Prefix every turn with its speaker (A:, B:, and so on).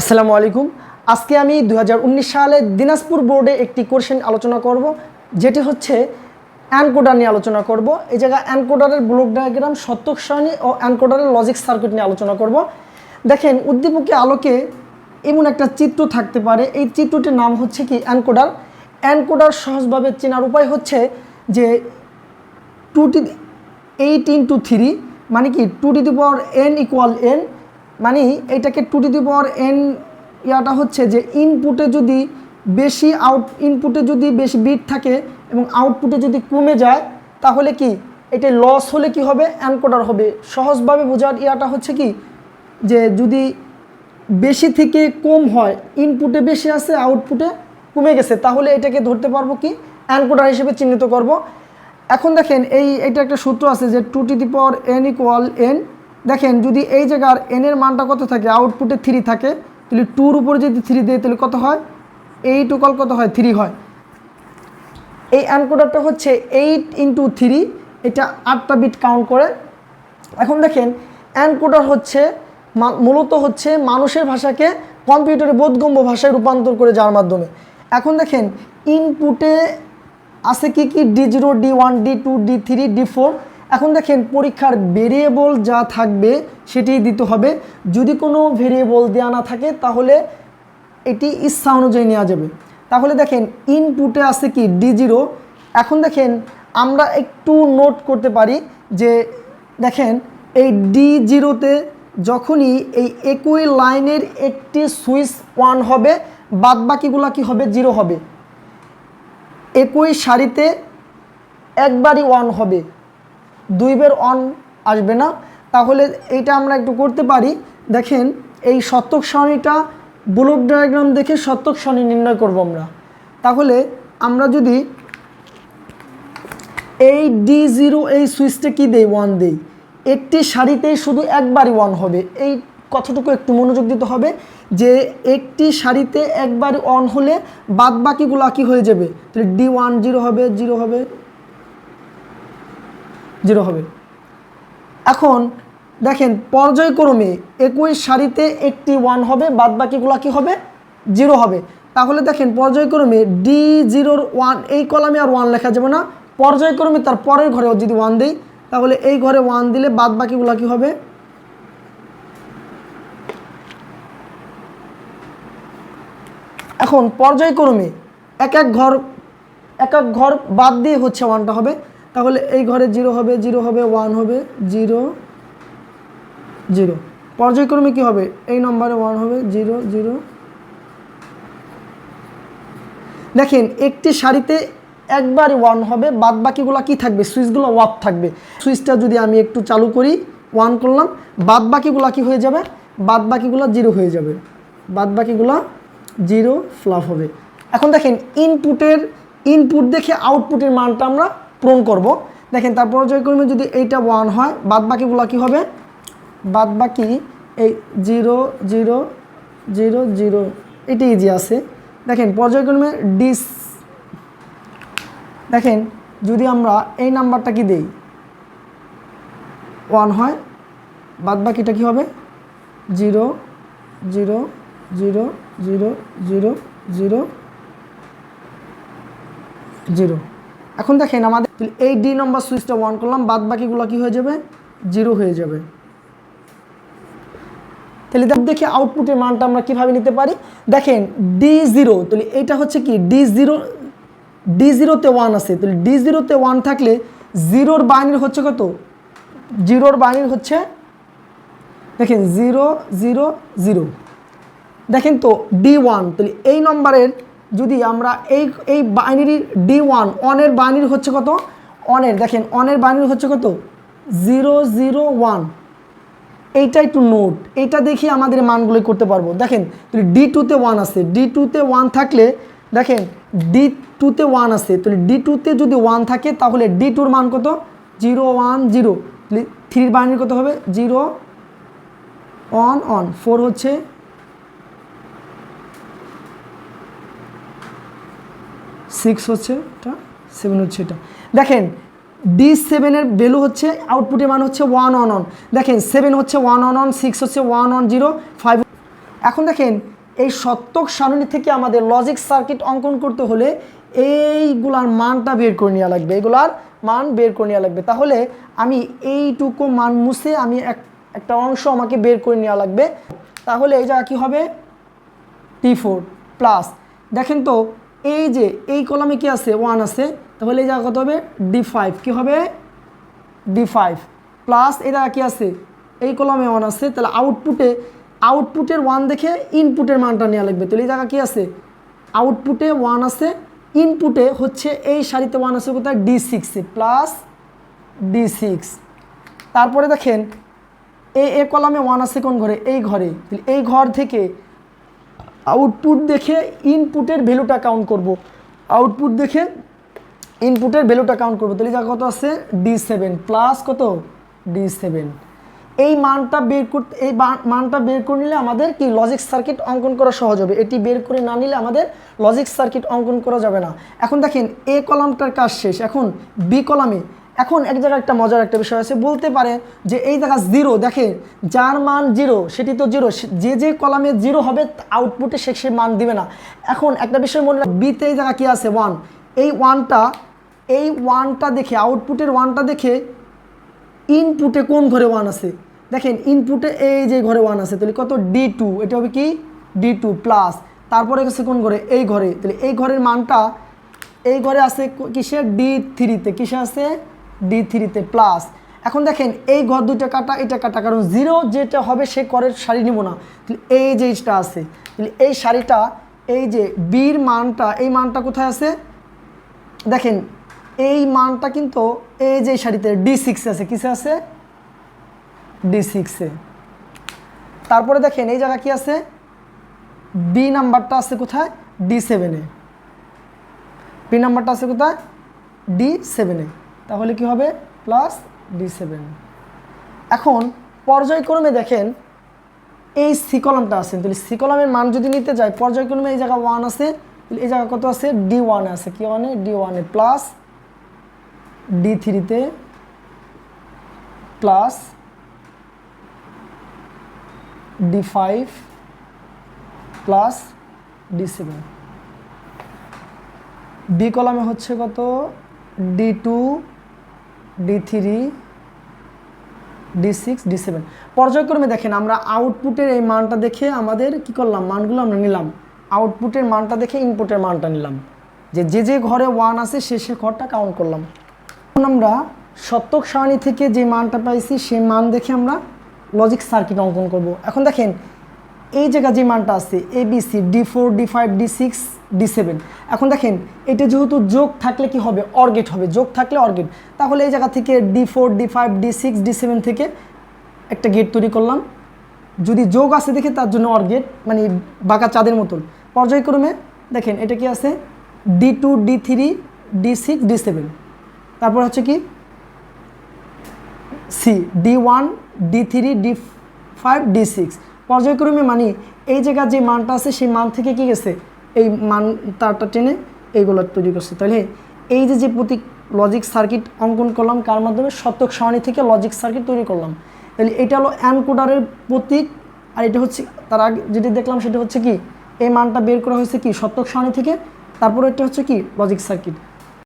A: আসসালামু আলাইকুম। আজকে আমি দু হাজার উনিশ সালে দিনাজপুর বোর্ডে একটি কোশ্চেন আলোচনা করব, যেটি হচ্ছে অ্যানকোডার নিয়ে আলোচনা করব। এই জায়গায় অ্যানকোডারের ব্লক ডায়াগ্রাম, সত্যক সারণী ও অ্যানকোডারের লজিক সার্কিট নিয়ে আলোচনা করব। দেখেন, উদ্দীপকে আলোকে এমন একটা চিত্র থাকতে পারে। এই চিত্রটির নাম হচ্ছে কি অ্যানকোডার। অ্যানকোডার সহজভাবে চেনার উপায় হচ্ছে যে two T eight into three মানে কি two two the power N equal N মানে এটাকে two two the power N ইয়াটা হচ্ছে যে ইনপুটে যদি বেশি আউট ইনপুটে যদি বেশি বিট থাকে এবং আউটপুটে যদি কমে যায়, তাহলে কি? এটা লস হলে কি হবে? অ্যানকোডার হবে। সহজভাবে বোঝার ইয়াটা হচ্ছে কি? যে যদি বেশি থেকে কম হয় ইনপুটে বেশি আছে আউটপুটে কমে গেছে, তাহলে এটাকে ধরতে পারব কি? অ্যানকোডার হিসেবে চিহ্নিত করব। এখন দেখেন, এই, এটা একটা সূত্র আছে যে two T the power N equal N দেখেন যদি এই জায়গার এনের মানটা কত থাকে? আউটপুটে থ্রি থাকে। তাহলে টুর উপরে যদি থ্রি দেয়, তাহলে কত হয়? এইট ইকুয়াল কত হয়? থ্রি হয়। এই অ্যানকোডারটা হচ্ছে এইট ইন্টু থ্রি এটা আটটা বিট কাউন্ট করে। এখন দেখেন অ্যানকোডার হচ্ছে মূলত হচ্ছে মানুষের ভাষাকে কম্পিউটারে বোধগম্য ভাষায় রূপান্তর করে যাওয়ার মাধ্যমে। এখন দেখেন ইনপুটে আছে কি কি? D zero D one D two D three D four এখন দেখেন পরীক্ষার ভেরিয়েবল যা থাকবে সেটি দিতে হবে। যদি কোনো ভেরিয়েবল দেওয়া না থাকে, তাহলে এটি ইচ্ছা অনুযায়ী নেওয়া যাবে। তাহলে দেখেন ইনপুটে আছে কি? ডি জিরো এখন দেখেন আমরা একটু নোট করতে পারি যে, দেখেন এই ডি জিরোতে যখনই এই একই লাইনের একটি সুইচ ওয়ান হবে বাদ বাকিগুলো কি হবে? জিরো হবে। একই সারিতে একবারই ওয়ান হবে। দুইবার অন আসবে না। তাহলে এইটা আমরা একটু করতে পারি। দেখেন, এই শতক সারণীটা ব্লক ডায়াগ্রাম দেখে শতক সারণী নির্ণয় করব আমরা। তাহলে আমরা যদি এই ডি জিরো এই সুইচটা কী দেই? ওয়ান দেই। একটি সারিতেই শুধু একবারই ওয়ান হবে। এই কথাটুকু একটু মনোযোগ দিতে হবে যে একটি সারিতে একবার অন হলে বাদ বাকিগুলো কি হয়ে যাবে? তাহলে ডি ওয়ান জিরো হবে জিরো হবে। জিরো হবে। এখন দেখেন, পর্যায়ক্রমে একই সারিতে একটি ওয়ান হবে বাদ বাকিগুলো কি হবে? জিরো হবে। তাহলে দেখেন, পর্যায়ক্রমে ডি জিরোর ওয়ান এই কলামে আর ওয়ান লেখা যাবে না। পর্যায়ক্রমে তার পরের ঘরে যদি ওয়ান দিই, তাহলে এই ঘরে ওয়ান দিলে বাদ বাকিগুলো কী হবে? এখন পর্যায়ক্রমে এক এক ঘর, এক এক ঘর বাদ দিয়ে হচ্ছে ওয়ানটা হবে। তাহলে এই ঘরে জিরো হবে জিরো হবে ওয়ান হবে, জিরো জিরো। পর্যায়ক্রমে কি হবে? এই নম্বরে ওয়ান হবে, জিরো জিরো। দেখেন, একটি সারিতে একবারই ওয়ান হবে বাদ বাকিগুলো কি থাকবে? সুইচগুলো ওয়াপ থাকবে। সুইচটা যদি আমি একটু চালু করি ওয়ান করলাম বাদ বাকিগুলো কি হয়ে যাবে? বাদ বাকিগুলো জিরো হয়ে যাবে। বাদ বাকিগুলো জিরো ফ্লাপ হবে। এখন দেখেন ইনপুটের ইনপুট দেখে আউটপুটের মানটা আমরা পূরণ করব। দেখেন, তার পর্যায়ক্রমে যদি এইটা ওয়ান হয় বাদ বাকিগুলো কী হবে? বাদ বাকি এই জিরো জিরো জিরো জিরো এটা ইজি আছে। দেখেন, পর্যায়ক্রমে ডিস দেখেন, যদি আমরা এই নাম্বারটা কি দেই? ওয়ান হয় বাদ বাকিটা কী হবে? Zero zero zero zero zero zero zero এখন দেখেন, আমাদের এই ডি নম্বর সুইচটা ওয়ান করলাম, বাদ বাকিগুলো কী হয়ে যাবে? জিরো হয়ে যাবে। তাহলে দেখ- আউটপুটের মানটা আমরা কীভাবে নিতে পারি। দেখেন ডি জিরো তাহলে এইটা হচ্ছে কি? ডি জিরো ডি জিরোতে ওয়ান আছে। তাহলে ডি জিরোতে ওয়ান থাকলে জিরোর বাইনির হচ্ছে কত? জিরোর বাইনির হচ্ছে, দেখেন জিরো জিরো জিরো দেখেন তো ডি ওয়ান তাহলে এই নম্বরের যদি আমরা এই এই বাইনারি ডি ওয়ান অনের বাইনারি হচ্ছে কত? অনের, দেখেন, অনের বাইনারি হচ্ছে কত? Zero zero, one. এইটা একটু নোট, এইটা দেখি আমাদের মানগুলো করতে পারব। দেখেন, তাহলে ডি টুতে ওয়ান আছে। ডি টুতে ওয়ান থাকলে, দেখেন ডি টুতে ওয়ান আছে। তাহলে ডি টুতে যদি ওয়ান থাকে, তাহলে ডি টুর মান কত? Zero, one, zero. থ্রির বাইনারি কত হবে? জিরো অন অন ফোর হচ্ছে সিক্স হচ্ছে এটা সেভেন হচ্ছে এটা। দেখেন ডি সেভেনের ভ্যালু হচ্ছে আউটপুটের মান হচ্ছে ওয়ান অন অন দেখেন সেভেন হচ্ছে ওয়ান অন অন সিক্স হচ্ছে ওয়ান অন জিরো ফাইভ এখন দেখেন, এই সত্যক সারণী থেকে আমাদের লজিক সার্কিট অঙ্কন করতে হলে এইগুলার মানটা বের করে নেওয়া লাগবে। এগুলার মান বের করে নেওয়া লাগবে। তাহলে আমি এইটুকু মান মুছে আমি এক, একটা অংশ আমাকে বের করে নেওয়া লাগবে। তাহলে এই জায়গা কী হবে? টি ফোর প্লাস দেখেন তো, এই যে, এই কলামে কি আছে? ওয়ান আছে। তাহলে এই জায়গা কত হবে? ডি ফাইভ কী হবে? ডি ফাইভ প্লাস এই জায়গা কী আছে? এই কলমে ওয়ান আছে। তাহলে আউটপুটে আউটপুটের ওয়ান দেখে ইনপুটের মানটা নেওয়া লাগবে। তাহলে এই জায়গা কী আছে? আউটপুটে ওয়ান আছে। ইনপুটে হচ্ছে এই সারিতে ওয়ান আছে কোথায়? ডি সিক্সে প্লাস ডি সিক্স তারপরে দেখেন, এ এ কলামে ওয়ান আছে কোন ঘরে? এই ঘরে। এই ঘর থেকে আউটপুট দেখে ইনপুটের ভ্যালুটা কাউন্ট করব। আউটপুট দেখে ইনপুটের ভ্যালুটা কাউন্ট করব। তাহলে যা কত আছে? ডি সেভেন প্লাস কত? ডি সেভেন এই মানটা বের করতে এই মানটা বের করে নিলে আমাদের কি? লজিক সার্কিট অঙ্কন করা সহজ হবে। এটি বের করে না নিলে আমাদের লজিক সার্কিট অঙ্কন করা যাবে না। এখন দেখেন এ কলামটার কাজ শেষ। এখন বি কলামে এখন এক জায়গায় একটা মজার একটা বিষয় আছে। বলতে পারে যে এই জায়গা জিরো দেখে যার মান জিরো সেটি তো জিরো যে যে কলামে জিরো হবে আউটপুটে সে সে মান দিবে না। এখন একটা বিষয় মনে রাখ বিতে এই জায়গা কী আছে? ওয়ান ওয়ানটা এই ওয়ানটা দেখে আউটপুটের ওয়ানটা দেখে ইনপুটে কোন ঘরে ওয়ান আছে? দেখেন ইনপুটে এই যে ঘরে ওয়ান আছে, তাহলে কত? ডি টু এটা হবে কি? ডি টু প্লাস তারপরে গেছে কোন ঘরে? এই ঘরে। তাহলে এই ঘরের মানটা, এই ঘরে আছে কিসে? ডি থ্রিতে কিসে আছে? ডি থ্রিতে প্লাস এখন দেখেন, এই ঘর দুইটা কাটা, এটা কাটা, কারণ জিরো যেটা হবে সে করের শাড়ি নিব না। তাহলে এই যে এইটা আছে। তাহলে এই শাড়িটা এই যে বির মানটা, এই মানটা কোথায় আছে? দেখেন, এই মানটা কিন্তু এই যে শাড়িতে ডি সিক্সে আছে, কিসে আছে? ডি সিক্সে তারপরে দেখেন, এই জায়গা কি আছে? বি নাম্বারটা আছে কোথায়? ডি সেভেনে বি নাম্বারটা আছে কোথায়? ডি সেভেনে তাহলে কি হবে? প্লাস ডি সেভেন এখন, পর্যায়ক্রমে দেখেন, এই সি কলামটা আছে। তাহলে সি কলামের মান যদি নিতে যাই, পর্যায়ক্রমে এই জায়গা ওয়ান আছে এই জায়গা কত আছে? ডি ওয়ানে আছে। কি ওয়ানে ডি ওয়ানে প্লাস ডি থ্রিতে plus D five plus D seven B কলামে হচ্ছে কত? D two D three D six D seven পর্যায়ক্রমে দেখেন, আমরা আউটপুটের এই মানটা দেখে আমাদের কি করলাম? মানগুলো আমরা নিলাম। আউটপুটের মানটা দেখে ইনপুটের মানটা নিলাম। যে যে যে ঘরে ওয়ান আছে, সে সে ঘরটা কাউন্ট করলাম। এখন আমরা সত্যক সারণী থেকে যে মানটা পাইছি সেই মান দেখে আমরা লজিক সার্কিট অঙ্কন করব। এখন দেখেন, এই জায়গা যে মানটা আছে A B C D four D five D six D seven এখন দেখেন, এটা যেহেতু যোগ থাকলে কি হবে? অর্গেট হবে। যোগ থাকলে অর্গেট। তাহলে এই জায়গা থেকে D four D five D six D seven থেকে একটা গেট তৈরি করলাম। যদি যোগ আছে দেখে তার জন্য অর্গেট মানে বাঁকা চাঁদের মতন। পর্যায়ক্রমে দেখেন, এটা কি আছে? D two D three D six D seven তারপর হচ্ছে কি? C D one D three D five D six পর্যায়ক্রমে মানে এই জায়গার যে মানটা আছে, সেই মান থেকে কি গেছে? এই মান, তারটা টেনে এইগুলো তৈরি করছে। তাহলে এই যে যে প্রতীক লজিক সার্কিট অঙ্কন করলাম, কার মাধ্যমে? শতক সারণী থেকে লজিক সার্কিট তৈরি করলাম। তাহলে এটা হলো অ্যানকোডারের প্রতীক, আর এটা হচ্ছে, তার আগে যেটি দেখলাম, সেটা হচ্ছে কি? এই মানটা বের করা হয়েছে কি? শতক সারণী থেকে। তারপরে এটা হচ্ছে কি? Logic circuit